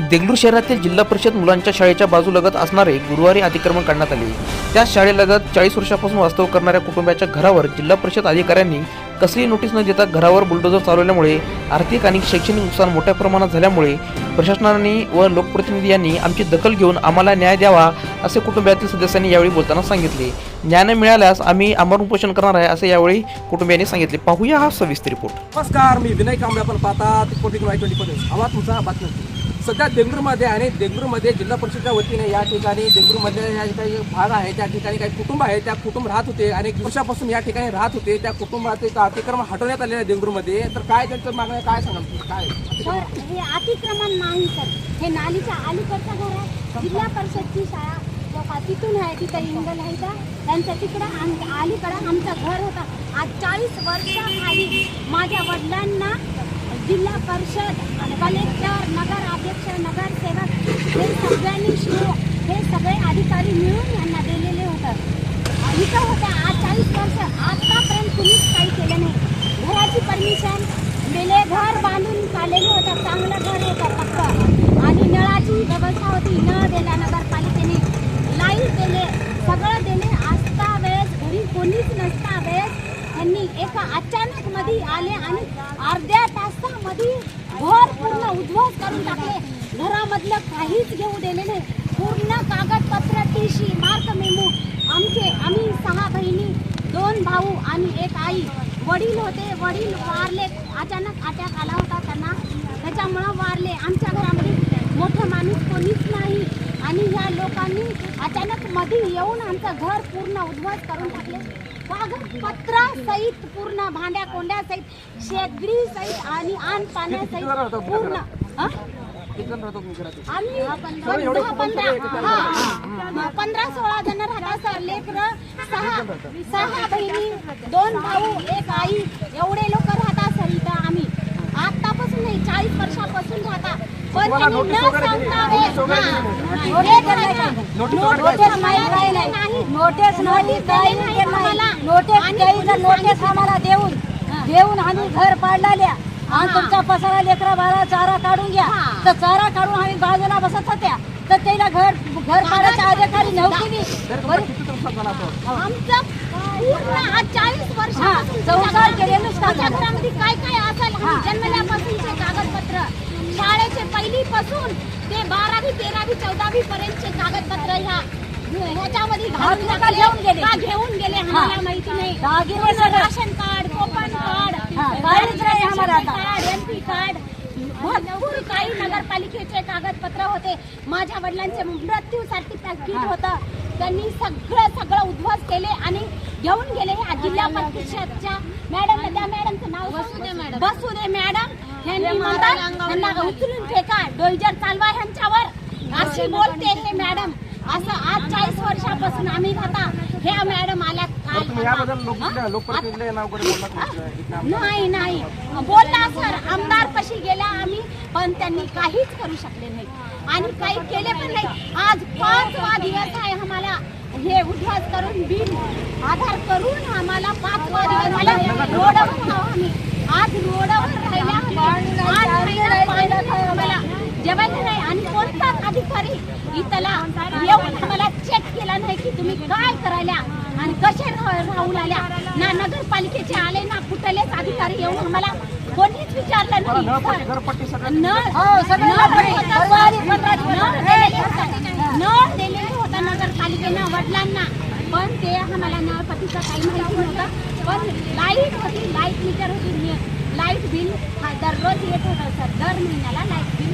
देगलूर शहरातील जिल्हा परिषद मुलांच्या शाळेच्या बाजूलगत असणारे गुरुवारी अतिक्रमण काढण्यात आले. त्या शाळेलगत चाळीस वर्षापासून वास्तव करणाऱ्या कुटुंबाच्या घरावर जिल्हा परिषद अधिकाऱ्यांनी कसली नोटीस न देता घरावर बुलडोजर चालवल्यामुळे आर्थिक आणि शैक्षणिक नुकसान मोठ्या प्रमाणात झाल्यामुळे प्रशासनाने व लोकप्रतिनिधी यांनी आमची दखल घेऊन आम्हाला न्याय द्यावा असे कुटुंबातील सदस्यांनी यावेळी बोलताना सांगितले. न्याय न मिळाल्यास आम्ही आमरण उपोषण करणार आहे असे यावेळी कुटुंबियांनी सांगितले. पाहूया हा सविस्तर रिपोर्ट. नमस्कार मी विनय कांबळे आपण पाहतात. फोर्टी तुमचा बातमी सध्या देंगूरमध्ये आणि देंगूरमध्ये जिल्हा परिषदच्या वतीने या ठिकाणी देगलूरमधले या काही भाग आहे त्या ठिकाणी काही कुटुंब आहे त्या कुटुंब राहत होते आणि वर्षापासून या ठिकाणी राहत होते त्या कुटुंबाचे अतिक्रमण हटवण्यात आलेलं आहे देंगूरमध्ये तर काय त्यांचं मागणं काय सांगाल काय? हे अतिक्रमण नाही सर. हे नालीच्या अलीकडचा घर आहे जिल्हा परिषदची शाळा तिथून आहे तिथं इंगल आहे का त्यांचं तिकडं आम अलीकडं आमचं घर होतं. आज चाळीस वर्षाखाली माझ्या वडिलांना जिल्हा परिषद कलेक्टर नगर अध्यक्ष नगरसेवक हे सगळ्यांनी शिव हे सगळे अधिकारी मिळून यांना दिलेले होतं. इथं होत्या आज चाळीस वर्ष. आतापर्यंत कुणीच काही केलं नाही. घराची परमिशन दिले घर बांधून चाललेलं होतं. चांगलं घर होतं पक्क आणि नळाची व्यवस्था होती. नळ दिला नगरपालिकेने. लाइट दिले. सगळं दिले. असता वेळेस घरी कोणीच नसता वेळेस. त्यांनी एका अचानक मध्ये आले आणि अर्ध्या तासामध्ये घर पूर्ण उद्ध्वस्त करून टाकले. घरामधलं काहीच घेऊ दिले नाही. पूर्ण कागदपत्र टीशी मार्क मेमू आमचे. आम्ही सहा बहिणी दोन भाऊ आणि एक आई. वडील होते. वडील वारले. अचानक अटॅक आला होता त्यांना. त्याच्यामुळं वारले. आमच्या घरामध्ये मोठं माणूस कोणीच नाही. आणि ह्या लोकांनी अचानक मध्ये येऊन आमचं घर पूर्ण उद्ध्वस्त करून टाकले. कागदपत्रा सहित पूर्ण भांड्या कोंड्या सहित शेगडी सहित आणि पूर्ण. हा? तुमच्या घरात? आम्ही दहा पंधरा हा पंधरा सोळा जण राहता सर. लेकर सहा सहा बहिणी दोन भाऊ एक आई. एवढे लोक राहता सर इथं आम्ही. आतापासून नाही चाळीस वर्षापासून. तुम्हाला नोटीस न वगैरे दिली? सांगता नोटीस वगैरे. दिली? नोटीस नाही. नोटीस नोटीस वगैरे नाही, काही नाही. नोटीस नाही काही नाही नाही आम्हाला. नोटीस आणि काही पोलीस नोटीस आम्हाला देऊन देऊन आम्ही घर पाडलाल्या आणि. तुमचा पसारा लेकरा बाळा चारा काढून घ्या. तर चारा काढून आम्ही बाजूला बसत होत्या तर त्याला घर घर पाडायच्या अधिकारी नव्हती बी. तरी तुम्हाला किती नुकसान झालं असं? आमचं पूर्ण आज चाळीस हा, संसार झालं. घरामध्ये काय काय असेल. आम्ही जन्मल्यापासूनचे कागदपत्र शाळेचे पहिली पासून ते बारावी तेरावी चौदावी पर्यंतचे कागदपत्र ह्या ह्याच्यामध्ये घालून नका टाकले. घेऊन गेले. का घेऊन गेले आम्हाला माहिती नाही. पूर्ण. राशन कार्ड कोपन कार्ड हा, काहीच नाही आम्हाला आता. Card MP card. भरपूर काही नगरपालिकेचे कागदपत्र होते. माझ्या वडिलांचे मृत्यू सर्टिफिकेट होतं. त्यांनी सगळं सगळं उद्ध्वस्त केले आणि घेऊन गेले ह्या जिल्हा परिषदच्या. मॅडम त्या मॅडमचं नाव बसू मॅडम. बसू दे मॅडम. यांनी म्हणतात त्यांना उचलून फेका डोईजर चालवा ह्यांच्यावर. अशी बोलते हे मॅडम. असं आज चाळीस वर्षापासून आम्ही राहता. ह्या मॅडम आल्या? नाही नाही. बोलला सर आमदार कशी गेल्या आम्ही पण त्यांनी काहीच करू शकले नाही. आणि काही केले पण नाही. आज पाचवा दिवस आहे आम्हाला हे उद्ध्वस्त करून बिल आधार करून आम्हाला दिवस मला रोडवर आहो आम्ही. आज रोडवर राहिल्या आम्ही. आज महिना पाणी नाही आम्हाला जेवायला नाही आणि कोणताच अधिकारी इथला येऊन आम्हाला चेक केला नाही की तुम्ही काय करायला. आणि कसे राह- राहून आल्या ना नगरपालिकेचे आले ना कुठलेच अधिकारी येऊन आम्हाला कोणीच विचारलं मला नाही. नळ हो, दिलेले होते. नगरपालिकेनं वडिलांना. पण ते आम्हाला नळपट्टीचं काही माहिती नव्हतं. पण लाइट होती लाइट मीटर होती. लाइट बिल हा दररोज येत होतं सर. दर महिन्याला लाइट बिल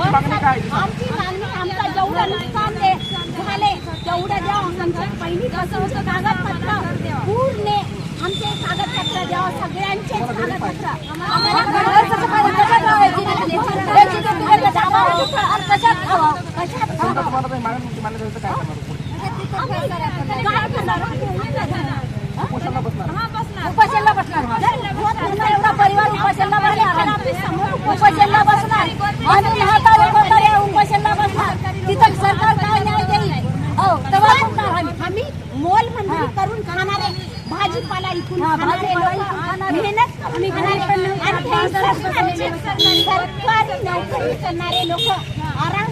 पण मागणी काय आहे? आमची मागणी आमचं जेवढं नुकसान ते झाले तेवढं द्या आमचं पहिली कसं होतं कागदपत्र पूर्ण आमचे कागदपत्र द्यावं सगळ्यांचे कागदपत्र आम्हाला घराचं पाणी कशात लावायची? याची तर बिघडलं तर आम्हाला कुठं आणि कशात खावा? कशात समजा तुम्हाला काही मागणी तुमची मान्य झाली तर काय करणार पुढे? आम्ही काय करणार उपोषणाला बसणार उपाशाला बसणार पूर्ण एवढा परिवार उपाशाला बसणार उपाशाला बसणार आम्ही म्हातारे म्हातारे उपाशाला बसणार तिथं सरकार काय न्याय देईल हो तेव्हा बसणार आम्ही आम्ही मोल मंजुरी करून खाणारे भाजीपाला इकून हा, खाणारे भाजीपाला लोकं, इकून खाणारे. मेहनत करून खाणारे आणि हे सरकारी नोकरी करणारे लोक. आराम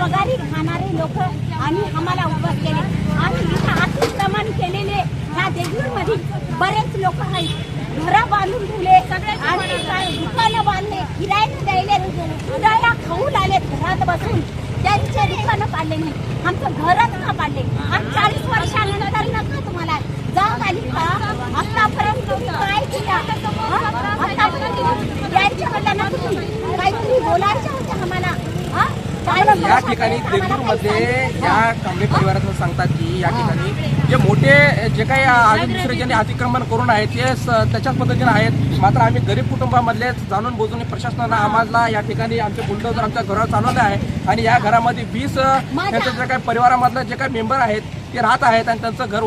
पगारी खाणारे लोक आम्ही आम्हाला उभं केले. आम्ही इथं अतिक्रमण केलेले ह्या देगलूरमध्ये बरेच लोक आहेत. घरं बांधून ठेवले आणि काय दुकानं बांधले किरायने द्यायले फिरायला खाऊ लागले घरात बसून. त्यांचे दुकानं पाडले नाही. आमचं घरच का पाडले आणि चाळीस वर्षानंतर नका तुम्हाला आली. का आतापर्यंत तुम्ही काय केलं? आतापर्यंत यांच्याकडलं ना तुम्ही काहीतरी बोलायचं होतं आम्हाला? काय या ठिकाणी देगलूरमध्ये या कांबळे परिवारातून सांगतात की या ठिकाणी जे मोठे जे काही अजून दुसरे ज्यांनी अतिक्रमण करून आहेत ते त्याच्याच पद्धतीने आहेत. मात्र आम्ही गरीब कुटुंबामधले जाणून बुजून प्रशासनानं आम्हाला या ठिकाणी आमचे बुलडोजर आमच्या घरावर चालवले आहे. आणि या घरामध्ये वीस त्यांच्या जे काही परिवारामधले जे काही मेंबर आहेत ते राहत आहेत आणि त्यांचं घर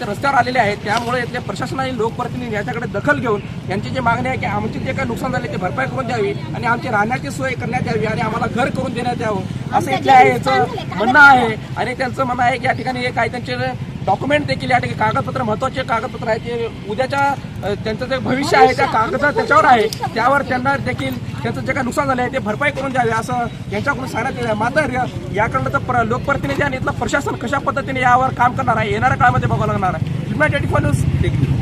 ते रस्त्यावर आलेले आहेत. त्यामुळे इथले प्रशासन आणि लोकप्रतिनिधी याच्याकडे दखल घेऊन यांची जी मागणी आहे की आमची जे काही नुकसान झाले ते भरपाई करून द्यावी आणि आमची राहण्याची सोय करण्यात यावी आणि आम्हाला घर करून देण्यात यावं. असं इथल्या याचं म्हणणं आहे. आणि त्यांचं म्हणणं आहे की या ठिकाणी हे काही त्यांचे डॉक्युमेंट देखील या ठिकाणी कागदपत्र महत्त्वाचे कागदपत्र आहे. ते उद्याच्या त्यांचं जे भविष्य आहे त्या कागदात त्याच्यावर आहे. त्यावर त्यांना देखील त्यांचं जे काही नुकसान झालं आहे ते भरपाई करून द्यावे असं यांच्याकडून सांगण्यात येईल मात्र याकडनं तर प्र- लोकप्रतिनिधी आणि इथलं प्रशासन कशा पद्धतीने यावर काम करणार आहे येणाऱ्या काळामध्ये बघावं लागणार आहे. युनायटेड न्यूज देखील